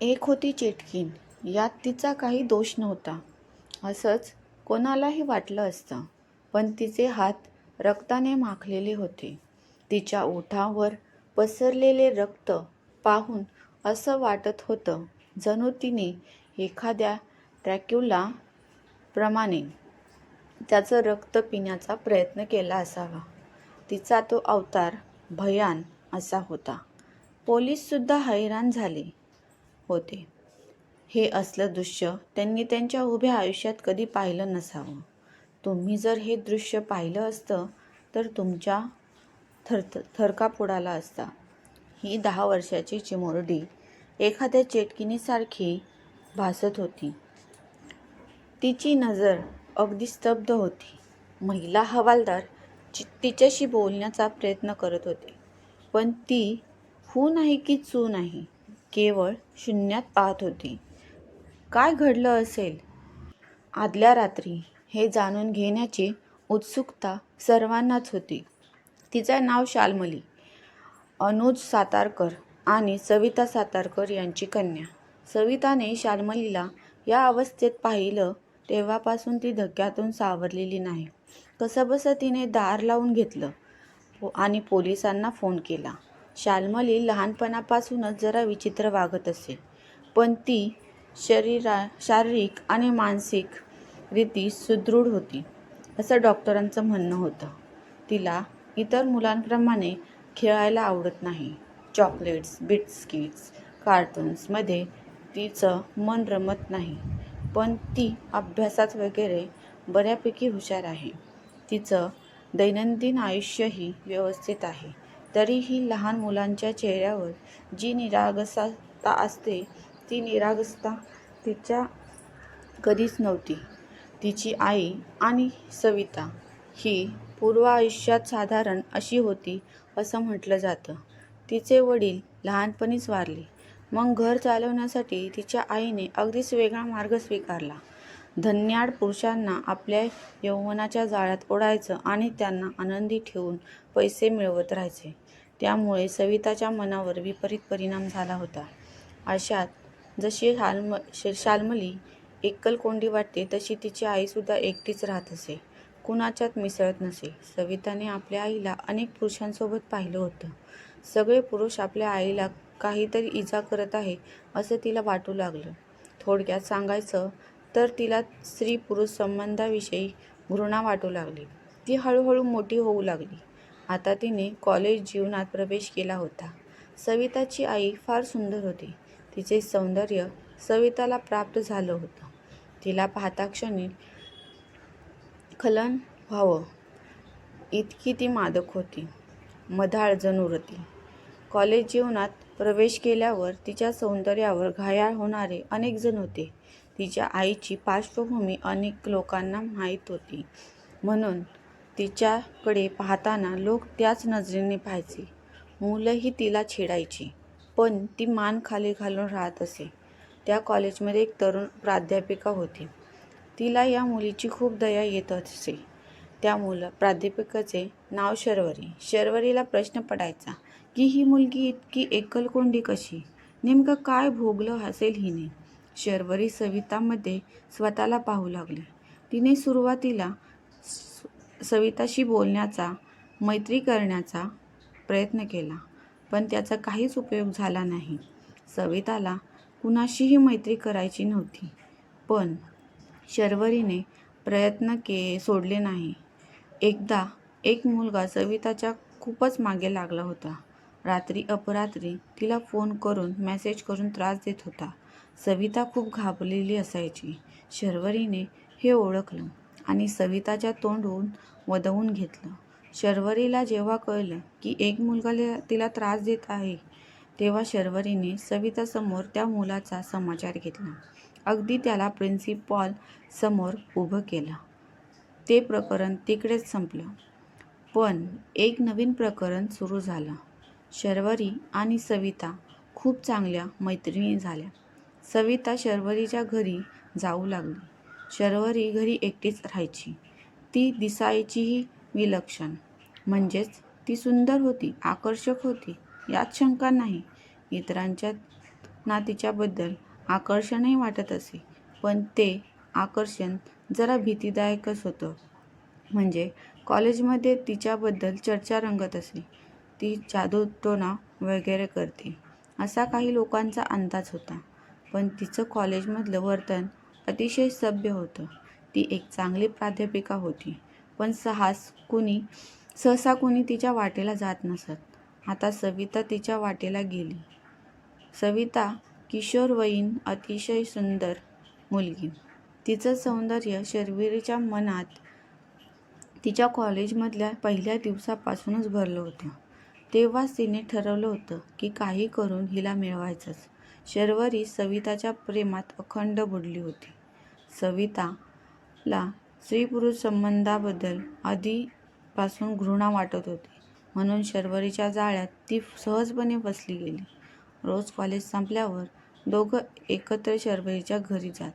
एक होती चिटकीन. यात तिचा काही दोष नव्हता. असंच कोणालाही वाटलं असतं पण तिचे हात रक्ताने माखलेले होते. तिच्या ओठावर पसरलेले रक्त पाहून असं वाटत होतं जणू तिने एखाद्या ट्रॅक्युला प्रमाणे त्याचं रक्त पिण्याचा प्रयत्न केला असावा. तिचा तो अवतार भयान असा होता. पोलीससुद्धा हैराण झाले. होते. हे असलं दृश्य त्यांनी त्यांच्या उभ्या आयुष्यात कधी पाहिलं नसावं. तुम्ही जर हे दृश्य पाहिलं असतं तर तुमच्या थर थरकापुडाला असता. ही दहा वर्षाची चिमुरडी एखाद्या चेटकिनीसारखी भासत होती. तिची नजर अगदी स्तब्ध होती. महिला हवालदार चि तिच्याशी बोलण्याचा प्रयत्न करत होते. पण ती हू नाही की चू नाही. केवळ शून्यात पाहत होती. काय घडलं असेल? आदल्या रात्री हे जाणून घेण्याची उत्सुकता सर्वांनाच होती. तिचं नाव शालमली अनुज सातारकर आणि सविता सातारकर यांची कन्या. सविताने शालमलीला या अवस्थेत पाहिलं तेव्हापासून ती धक्क्यातून सावरलेली नाही. कसंबसं तिने दार लावून घेतलं आणि पोलिसांना फोन केला. शाल्मली लहानपणापासूनच जरा विचित्र वागत असे. पण ती शरीरा शारीरिक आणि मानसिक रीती सुदृढ होती असं डॉक्टरांचं म्हणणं होतं. तिला इतर मुलांप्रमाणे खेळायला आवडत नाही. चॉकलेट्स बिस्किट्स कार्टून्समध्ये तिचं मन रमत नाही. पण ती अभ्यासात वगैरे बऱ्यापैकी हुशार आहे. तिचं दैनंदिन आयुष्यही व्यवस्थित आहे. तरीही लहान मुलांच्या चेहऱ्यावर जी निरागसता असते ती निरागसता तिच्या कधीच नव्हती. तिची आई आणि सविता ही पूर्व आयुष्यात साधारण अशी होती असं म्हटलं जातं. तिचे वडील लहानपणीच वारले. मग घर चालवण्यासाठी तिच्या आईने अगदीच वेगळा मार्ग स्वीकारला. धन्याड पुरुषांना आपल्या यौवनाच्या जाळ्यात ओढायचं आणि त्यांना आनंदी ठेवून पैसे मिळवत राहायचे. त्यामुळे सविताच्या मनावर विपरीत परिणाम झाला होता. अशात जशी शालम शाल्मली एकलकोंडी वाटते तशी तिची आईसुद्धा एकटीच राहत असे. कुणाच्यात मिसळत नसे. सविताने आपल्या आईला अनेक पुरुषांसोबत पाहिलं होतं. सगळे पुरुष आपल्या आईला काहीतरी इजा करत आहे असं तिला वाटू लागलं. थोडक्यात सांगायचं तर तिला स्त्री पुरुष संबंधाविषयी घृणा वाटू लागली. ती हळूहळू मोठी होऊ लागली. आता तिने कॉलेज जीवनात प्रवेश केला होता. सविताची आई फार सुंदर होती. तिचे सौंदर्य सविताला प्राप्त झालं होतं. तिला पाहता क्षणी खलन व्हावं इतकी ती मादक होती. मधाळ जनुरती कॉलेज जीवनात प्रवेश केल्यावर तिच्या सौंदर्यावर घायाळ होणारे अनेक जण होते. तिच्या आईची पार्श्वभूमी अनेक लोकांना माहीत होती. म्हणून तिच्याकडे पाहताना लोक त्याच नजरेने पाहायचे. मुलंही तिला छेडायची पण ती मान खाली घालून राहत असे. त्या कॉलेजमध्ये एक तरुण प्राध्यापिका होती. तिला या मुलीची खूप दया येत असे. त्या मुलं प्राध्यापिकेचे नाव शर्वरी. शर्वरीला प्रश्न पडायचा की ही मुलगी इतकी एकलकोंडी कशी? नेमकं काय भोगलं असेल हिने? शर्वरी सवितामध्ये स्वतःला पाहू लागली. तिने सुरुवातीला सविताशी बोलण्याचा मैत्री करण्याचा प्रयत्न केला पण त्याचा काहीच उपयोग झाला नाही. सविताला कुणाशीही मैत्री करायची नव्हती पण शर्वरीने प्रयत्न के सोडले नाही. एकदा एक मुलगा सविताच्या खूपच मागे लागला होता. रात्री अपरात्री तिला फोन करून मेसेज करून त्रास देत होता. सविता खूप घाबरलेली असायची. शर्वरीने हे ओळखलं. आणि सविताच्या तोंडून वदवून घेतलं. शर्वरीला जेव्हा कळलं की एक मुलगा तिला त्रास देत आहे तेव्हा शर्वरीने सवितासमोर त्या मुलाचा समाचार घेतला. अगदी त्याला प्रिन्सिपॉल समोर उभं केलं. ते प्रकरण तिकडेच संपलं. पण एक नवीन प्रकरण सुरू झालं. शर्वरी आणि सविता खूप चांगल्या मैत्रिणी झाल्या. सविता शर्वरीच्या घरी जाऊ लागली. शर्वरी घरी एकटीच राहायची. ती दिसायचीही विलक्षण. म्हणजेच ती सुंदर होती आकर्षक होती यात शंका नाही. इतरांच्या ना तिच्याबद्दल आकर्षणही वाटत असे पण ते आकर्षण जरा भीतीदायकच होतं. म्हणजे कॉलेजमध्ये तिच्याबद्दल चर्चा रंगत असे ती जादूटोणा वगैरे करते असा काही लोकांचा अंदाज होता. पण तिचं कॉलेजमधलं वर्तन अतिशय सभ्य होतं. ती एक चांगली प्राध्यापिका होती. पण सहास कुणी सहसा कुणी तिच्या वाटेला जात नसत. आता सविता तिच्या वाटेला गेली. सविता किशोरवयीन अतिशय सुंदर मुलगी. तिचं सौंदर्य शर्विरीच्या मनात तिच्या कॉलेजमधल्या पहिल्या दिवसापासूनच भरलं होतं. तेव्हाच तिने ठरवलं होतं की काही करून हिला मिळवायचंच. शर्वरी सविताच्या प्रेमात अखंड बुडली होती. सविताला स्त्री पुरुष संबंधाबद्दल आधीपासून घृणा वाटत होती. म्हणून शर्वरीच्या जाळ्यात ती सहजपणे बसली गेली. रोज कॉलेज संपल्यावर दोघं एकत्र शर्वरीच्या घरी जात.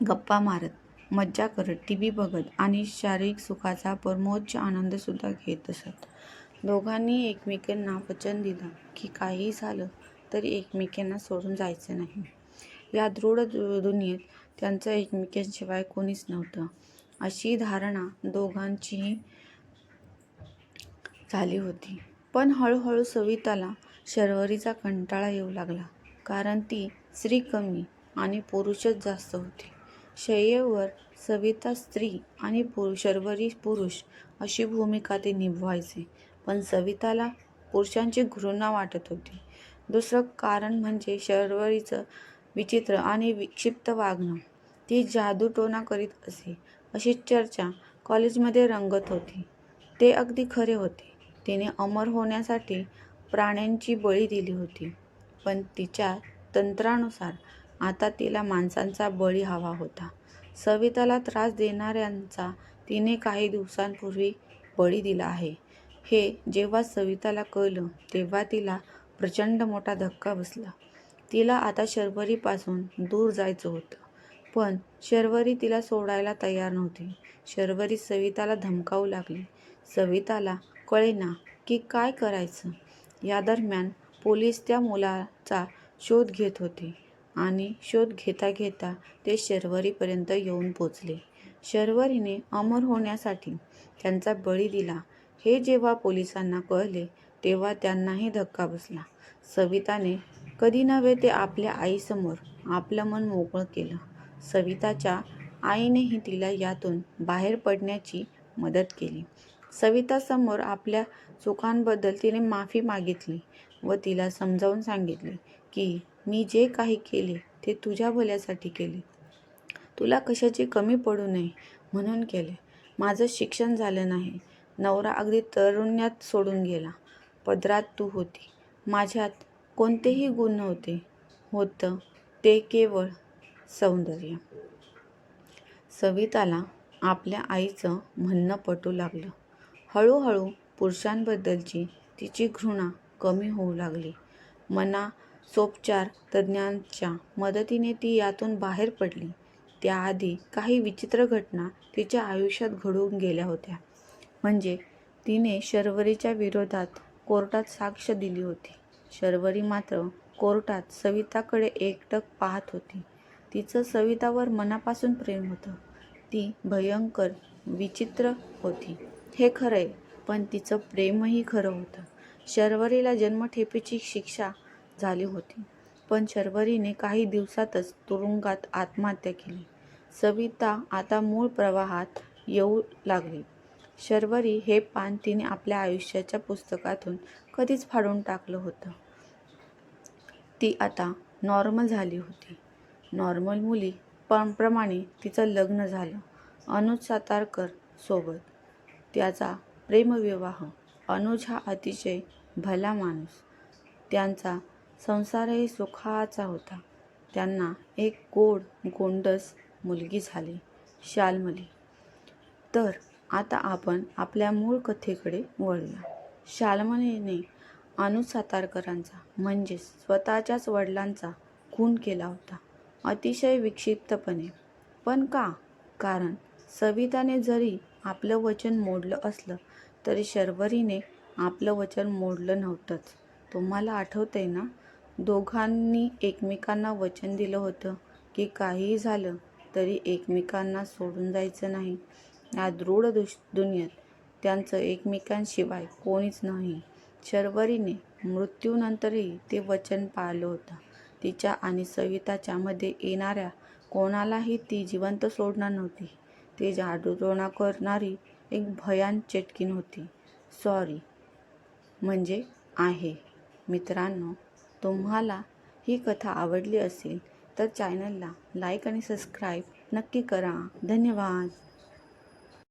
गप्पा मारत मज्जा करत टी व्ही बघत आणि शारीरिक सुखाचा परमोच्च आनंदसुद्धा घेत असत. दोघांनी एकमेकांना वचन दिलं की काहीही झालं तरी एकमेकांना सोडून जायचं नाही. या दृढ दु- दुनियेत त्यांचं एकमेकांशिवाय कोणीच नव्हतं. अशी धारणा दोघांचीही झाली होती. पण हळूहळू सविताला शर्वरीचा कंटाळा येऊ लागला कारण ती स्त्री कमी आणि पुरुषच जास्त होती. शय्येवर सविता स्त्री आणि पुरुष शर्वरी पुरुष अशी भूमिका ते निभवायचे पण सविताला पुरुषांची घृणा वाटत होती. दुसरं कारण म्हणजे शर्वरीचं विचित्र आणि विक्षिप्त वागणं. ती जादूटोणा करीत असे अशी चर्चा कॉलेजमध्ये रंगत होती. ते अगदी खरे होते. तिने अमर होण्यासाठी प्राण्यांची बळी दिली होती. पण तिच्या तंत्रानुसार आता तिला माणसांचा बळी हवा होता. सविताला त्रास देणाऱ्यांचा तिने काही दिवसांपूर्वी बळी दिला आहे. हे जेव्हा सविताला कळलं तेव्हा तिला प्रचंड मोठा धक्का बसला. तिला आता शर्वरीपासून दूर जायचं होतं. पण शर्वरी तिला सोडायला तयार नव्हती. शर्वरी सविताला धमकावू लागली. सविताला कळेना की काय करायचं. या दरम्यान पोलीस त्या मुलाचा शोध घेत होते आणि शोध घेता घेता ते शर्वरीपर्यंत येऊन पोचले. शर्वरीने अमर होण्यासाठी त्यांचा बळी दिला. हे जेव्हा पोलिसांना कळले तेव्हा त्यांनाही धक्का बसला. सविताने कधी नव्हे ते आपल्या आईसमोर आपलं मन मोकळं केलं. सविताच्या आईनेही तिला यातून बाहेर पडण्याची मदत केली. सवितासमोर आपल्या चुकांबद्दल तिने माफी मागितली व तिला समजावून सांगितले की मी जे काही केले ते तुझ्या भल्यासाठी केले. तुला कशाची कमी पडू नये म्हणून केले. माझं शिक्षण झालं नाही. नवरा अगदी तरुण्यात सोडून गेला. पदरात तू होती. माझ्यात कोणतेही गुण नव्हते. होतं ते केवळ सौंदर्य. सविताला आपल्या आईचं म्हणणं पटू लागलं. हळूहळू पुरुषांबद्दलची तिची घृणा कमी होऊ लागली. मनासोपचार तज्ज्ञांच्या मदतीने ती यातून बाहेर पडली. त्याआधी काही विचित्र घटना तिच्या आयुष्यात घडून गेल्या होत्या. म्हणजे तिने शर्वरीच्या विरोधात कोर्टात साक्ष दिली होती. शर्वरी मात्र कोर्टात सविताकडे एकटक पाहत होती. तिचं सवितावर मनापासून प्रेम होतं. ती भयंकर विचित्र होती. हे खरं आहे पण तिचं प्रेमही खरं होतं. शर्वरीला जन्मठेपेची शिक्षा झाली होती पण शर्वरीने काही दिवसातच तुरुंगात आत्महत्या केली. सविता आता मूळ प्रवाहात येऊ लागली. शर्वरी हे पान तिने आपल्या आयुष्याच्या पुस्तकातून कधीच फाडून टाकलं होतं. ती आता नॉर्मल झाली होती. नॉर्मल मुली प्रमाणे तिचं लग्न झालं. अनुज सातारकर सोबत. त्याचा प्रेमविवाह. अनुज हा अतिशय भला माणूस. त्यांचा संसारही सुखाचा होता. त्यांना एक गोड गोंडस मुलगी झाली शालमली. तर आता आपण आपल्या मूळ कथेकडे वळूया. शालमनीने अनुज सातारकरांचा म्हणजेच स्वतःच्याच वडिलांचा खून केला होता. अतिशय विक्षिप्तपणे. पण का? कारण सविताने जरी आपलं वचन मोडलं असलं तरी शर्वरीने आपलं वचन मोडलं नव्हतंच. तुम्हाला आठवतंय ना? दोघांनी एकमेकांना वचन दिलं होतं की काहीही झालं तरी एकमेकांना सोडून जायचं नाही. या दृढ दुश दुनियेत त्यांचं एकमेकांशिवाय कोणीच नाही. शर्वरीने मृत्यूनंतरही ते वचन पाळलं होतं. तिच्या आणि सविताच्या मध्ये येणाऱ्या कोणालाही ती जिवंत सोडणार नव्हती. ते जादूटोणा करणारी एक भयान चेटकीन होती. सॉरी. म्हणजे आहे. मित्रांनो तुम्हाला ही कथा आवडली असेल तर चॅनलला लाईक आणि सबस्क्राईब नक्की करा. धन्यवाद.